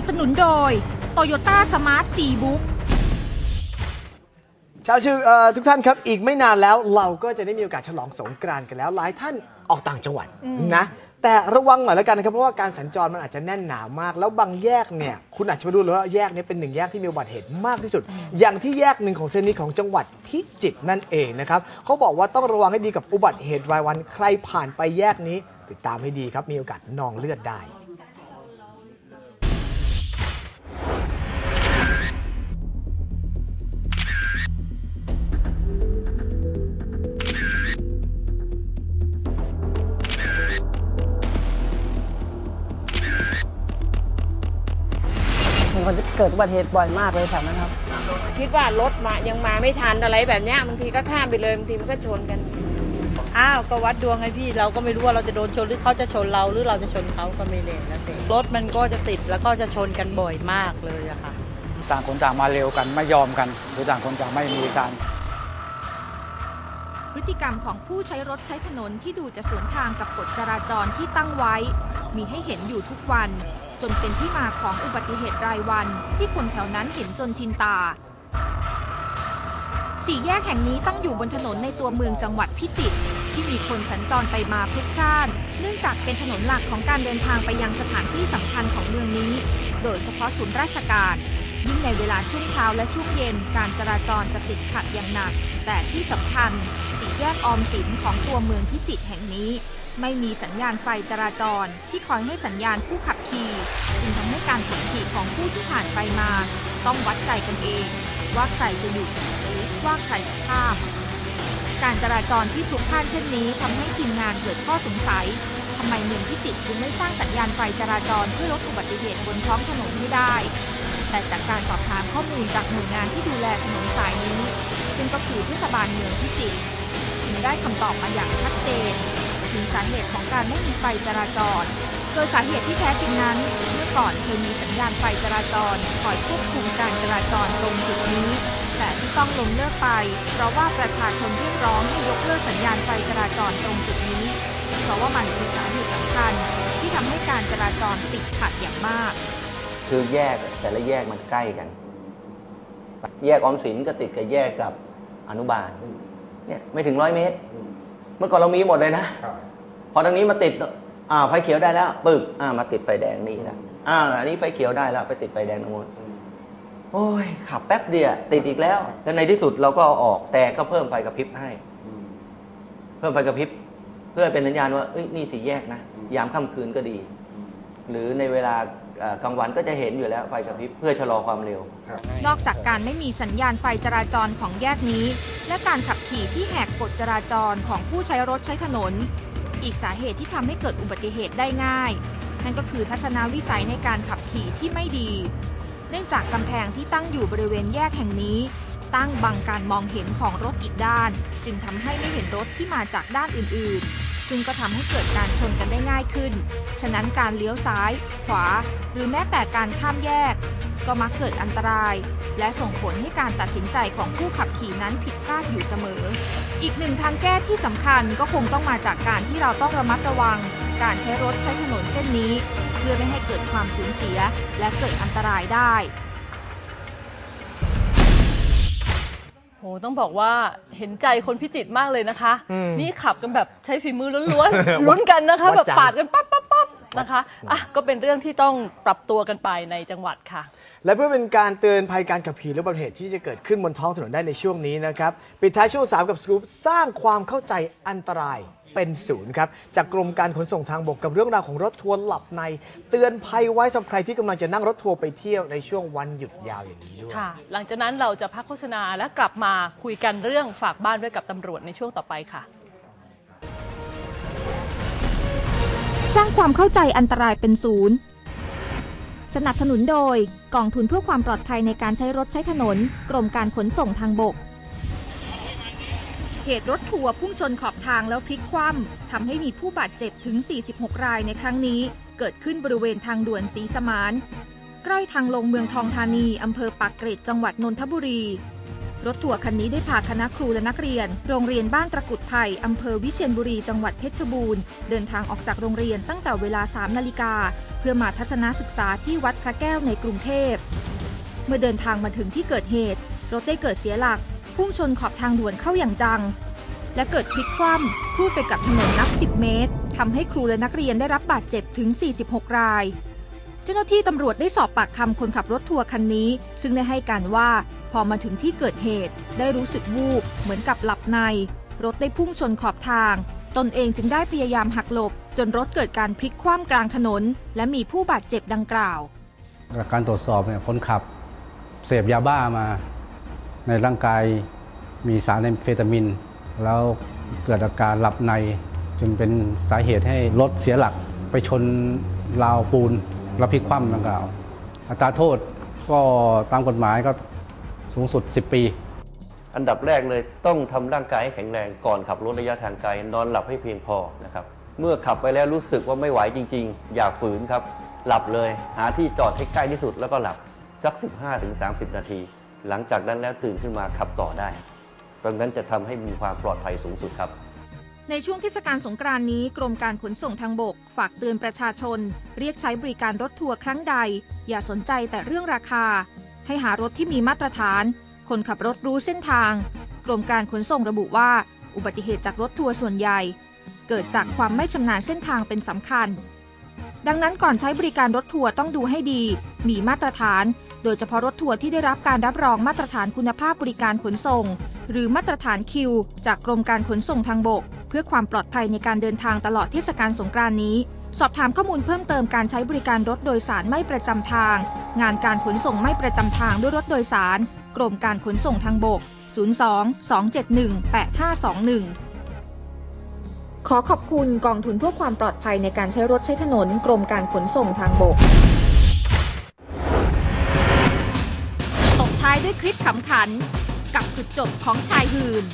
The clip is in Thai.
นับสนุนโดย Toyota Smart G-Book ชาวชื่อเอ่อทุกท่านครับ อีกไม่นานแล้วเราก็จะได้มีโอกาสฉลองสงกรานต์กันแล้ว หลายท่านออกต่างจังหวัดนะแต่ระวังหน่อยแล้วกันนะครับ เพราะว่าการสัญจรมันอาจจะแน่นหนามาก แล้วบางแยกเนี่ยคุณอาจจะไม่รู้เลยว่าแยกนี้เป็นหนึ่งแยกที่มีอุบัติเหตุมากที่สุด อย่างที่แยกหนึ่งของเส้นนี้ของจังหวัดพิจิตรนั่นเองนะครับเขาบอกว่าต้องระวังให้ดีกับอุบัติเหตุรายวันใครผ่านไปแยกนี้ติดตามให้ดีครับมีโอกาสนองเลือดได้ เกิดอุบัติเหตุบ่อยมากเลยแถวนั้นครับคิดว่ารถมายังมาไม่ทันอะไรแบบเนี้ยบางทีก็ข้ามไปเลยบางทีมันก็ชนกัน อ้าวก็วัดดวงไงพี่เราก็ไม่รู้ว่าเราจะโดนชนหรือเขาจะชนเราหรือเราจะชนเขาก็ไม่เลยแล้วแต่รถมันก็จะติดแล้วก็จะชนกันบ่อยมากเลยอะค่ะ ต่างคนต่างมาเร็วกันไม่ยอมกัน หรือต่างคนต่างไม่มีการพฤติกรรมของผู้ใช้รถใช้ถนนที่ดูจะสวนทางกับกฎจราจรที่ตั้งไว้ มีให้เห็นอยู่ทุกวัน จนเป็นที่มาของอุบัติเหตุรายวัน ที่คนแถวนั้นเห็นจนชินตา สี่แยกแห่งนี้ตั้งอยู่บนถนนในตัวเมืองจังหวัดพิจิตรที่มีคนสัญจรไปมาพลุกพล่าน เนื่องจากเป็นถนนหลักของการเดินทางไปยังสถานที่สำคัญของเมืองนี้ โดยเฉพาะศูนย์ราชการยิ่งในเวลาช่วงเช้าและช่วงเย็นการจราจรจะติดขัดอย่างหนัก แต่ที่สำคัญสี่แยกออมสินของตัวเมืองพิจิตรแห่งนี้ ไม่มีสัญญาณไฟจราจร ที่คอยให้สัญญาณผู้ขับขี่จึงทำให้การขับขี่ของผู้ที่ผ่านไปมา ต้องวัดใจกันเอง ว่าใครจะหยุดหรือว่าใครจะข้ามการจราจรที่พลุกพล่านเช่นนี้ทำให้ทีมงานเกิดข้อสงสัยทำไมเมืองพิจิตรจึงไม่สร้างสัญญาณไฟจราจรเพื่อลดอุบัติเหตุบนท้องถนนให้ได้ แต่จากการสอบถามข้อมูลจากหน่วยงานที่ดูแลถนนสายนี้ ซึ่งก็คือเทศบาลเมืองพิจิตรจึงได้คำตอบมาอย่างชัดเจน ถึงสาเหตุของการไม่มีไฟจราจร โดยสาเหตุที่แท้จริงนั้น เมื่อก่อนเคยมีสัญญาณไฟจราจรคอยควบคุมการจราจรตรงจุดนี้ แต่ที่ต้องล้มเลิกไป เพราะว่าประชาชนเรียกร้องให้ยกเลิกสัญญาณไฟจราจรตรงจุดนี้ เพราะว่ามันคือสาเหตุสำคัญ ที่ทำให้การจราจรติดขัดอย่างมากคือแยกแต่ละแยกมันใกล้กัน แยกออมสินก็ติดกับแยกกับอนุบาลเนี่ยไม่ถึงร้อยเมตร เมื่อก่อนเรามีหมดเลยนะ พอทางนี้มาติดอ่าไฟเขียวได้แล้วปึกอ่ามาติดไฟแดงนี่แล้วอ่าอันนี้ไฟเขียวได้แล้วไปติดไฟแดงตรงนู้นโอ้ยขับแป๊บเดียวติดอีกแล้ว แล้วในที่สุดเราก็เอาออกแต่ก็เพิ่มไฟกระพริบให้ เพิ่มไฟกระพริบ เพื่อเป็นสัญญาณว่าเอ้ยนี่สี่แยกนะยามค่ำคืนก็ดี หรือในเวลาเอ่อกลางวันก็จะเห็นอยู่แล้วไฟกระพริบเพื่อชะลอความเร็ว นอกจากการไม่มีสัญญาณไฟจราจรของแยกนี้ และการขับขี่ที่แหกกฎจราจรของผู้ใช้รถใช้ถนน อีกสาเหตุที่ทำให้เกิดอุบัติเหตุได้ง่าย นั่นก็คือทัศนวิสัยในการขับขี่ที่ไม่ดี เนื่องจากกำแพงที่ตั้งอยู่บริเวณแยกแห่งนี้ ตั้งบังการมองเห็นของรถอีกด้าน จึงทำให้ไม่เห็นรถที่มาจากด้านอื่น ๆซึ่งก็ทำให้เกิดการชนกันได้ง่ายขึ้น ฉะนั้นการเลี้ยวซ้าย ขวา หรือแม้แต่การข้ามแยก ก็มักเกิดอันตราย และส่งผลให้การตัดสินใจของผู้ขับขี่นั้นผิดพลาดอยู่เสมอ อีกหนึ่งทางแก้ที่สำคัญก็คงต้องมาจากการที่เราต้องระมัดระวัง การใช้รถใช้ถนนเส้นนี้ เพื่อไม่ให้เกิดความสูญเสีย และเกิดอันตรายได้โหต้องบอกว่าเห็นใจคนพิจิตรมากเลยนะคะอืมนี่ขับกันแบบใช้ฝีมือล้วนๆลุ้นกันนะคะวัแบดบใจปาดกันปั๊บปั๊บปั๊บ นะคะอะก็เป็นเรื่องที่ต้องปรับตัวกันไปในจังหวัดค่ะ และเพื่อเป็นการเตือนภัยการขับขี่และอุบัติเหตุที่จะเกิดขึ้นบนท้องถนนได้ในช่วงนี้นะครับปิดท้ายช่วง3กับสกู๊ปสร้างความเข้าใจอันตรายเป็นศูนย์ครับ จากกรมการขนส่งทางบกกับเรื่องราวของรถทัวร์หลับใน เตือนภัยไว้สำหรับใครที่กำลังจะนั่งรถทัวร์ไปเที่ยวในช่วงวันหยุดยาวอย่างนี้ด้วย ค่ะ หลังจากนั้นเราจะพักโฆษณาและกลับมาคุยกันเรื่องฝากบ้านไว้กับตำรวจในช่วงต่อไปค่ะ สร้างความเข้าใจอันตรายเป็นศูนย์ สนับสนุนโดยกองทุนเพื่อความปลอดภัยในการใช้รถใช้ถนน กรมการขนส่งทางบก เหตุรถทัวร์พุ่งชนขอบทางแล้วพลิกคว่ำทำให้มีผู้บาดเจ็บถึง 46 รายในครั้งนี้ เกิดขึ้นบริเวณทางด่วนสีสมาน ใกล้ทางลงเมืองทองธานีอำเภอปากเกร็ดจังหวัดนนทบุรี รถทัวร์คันนี้ได้พาคณะครูและนักเรียน โรงเรียนบ้านตะกุดไผ่อำเภอวิเชียรบุรี จังหวัดเพชรบูรณ์ เดินทางออกจากโรงเรียนตั้งแต่เวลา 3 นาฬิกา เพื่อมาทัศนศึกษาที่วัดพระแก้วในกรุงเทพ เมื่อเดินทางมาถึงที่เกิดเหตุ รถได้เกิดเสียหลัก พุ่งชนขอบทางด่วนเข้าอย่างจัง และเกิดพลิกคว่ำครูดไปกับถนนนับ 10 เมตรทำให้ครูและนักเรียนได้รับบาดเจ็บถึง 46 ราย เจ้าหน้าที่ตำรวจได้สอบปากคำคนขับรถทัวร์คันนี้ ซึ่งได้ให้การว่า พอมาถึงที่เกิดเหตุได้รู้สึกวูบเหมือนกับหลับใน รถได้พุ่งชนขอบทาง ตนเองจึงได้พยายามหักหลบ จนรถเกิดการพลิกคว่ำกลางถนน และมีผู้บาดเจ็บดังกล่าวจากการตรวจสอบเนี่ยคนขับเสพยาบ้ามา ในร่างกายมีสารแอมเฟตามิน แล้วเกิดอาการหลับในจนเป็นสาเหตุให้รถเสียหลักไปชนราวปูนแล้วพลิกคว่ำดังกล่าว อัตราโทษก็ตามกฎหมายก็ สูงสุด 10 ปี อันดับแรกเลยต้องทำร่างกายให้แข็งแรงก่อนขับรถระยะทางไกลนอนหลับให้เพียงพอนะครับเมื่อขับไปแล้วรู้สึกว่าไม่ไหวจริง ๆ อย่าฝืนครับ หลับเลย หาที่จอดให้ใกล้ที่สุดแล้วก็หลับสัก 15-30 นาที หลังจากนั้นแล้วตื่นขึ้นมาขับต่อได้ตรงนั้นจะทำให้มีความปลอดภัยสูงสุดครับ ในช่วงเทศกาลสงกรานต์นี้ กรมการขนส่งทางบก ฝากเตือนประชาชน เรียกใช้บริการรถทัวร์ครั้งใด อย่าสนใจแต่เรื่องราคา ให้หารถที่มีมาตรฐาน คนขับรถรู้เส้นทาง กรมการขนส่งระบุว่า อุบัติเหตุจากรถทัวร์ส่วนใหญ่ เกิดจากความไม่ชำนาญเส้นทางเป็นสำคัญ ดังนั้นก่อนใช้บริการรถทัวร์ต้องดูให้ดี มีมาตรฐาน โดยเฉพาะรถทัวร์ที่ได้รับการรับรองมาตรฐานคุณภาพบริการขนส่ง หรือมาตรฐานคิว จากกรมการขนส่งทางบก เพื่อความปลอดภัยในการเดินทางตลอดเทศกาลสงกรานต์นี้ สอบถามข้อมูลเพิ่มเติมการใช้บริการรถโดยสารไม่ประจำทาง งานการขนส่งไม่ประจำทางด้วยรถโดยสาร กรมการขนส่งทางบก 02 271 8521ขอขอบคุณกองทุนเพื่อความปลอดภัยในการใช้รถใช้ถนนกรมการขนส่งทางบก ตบท้ายด้วยคลิปขำขัน กับจุดจบของชายหื่น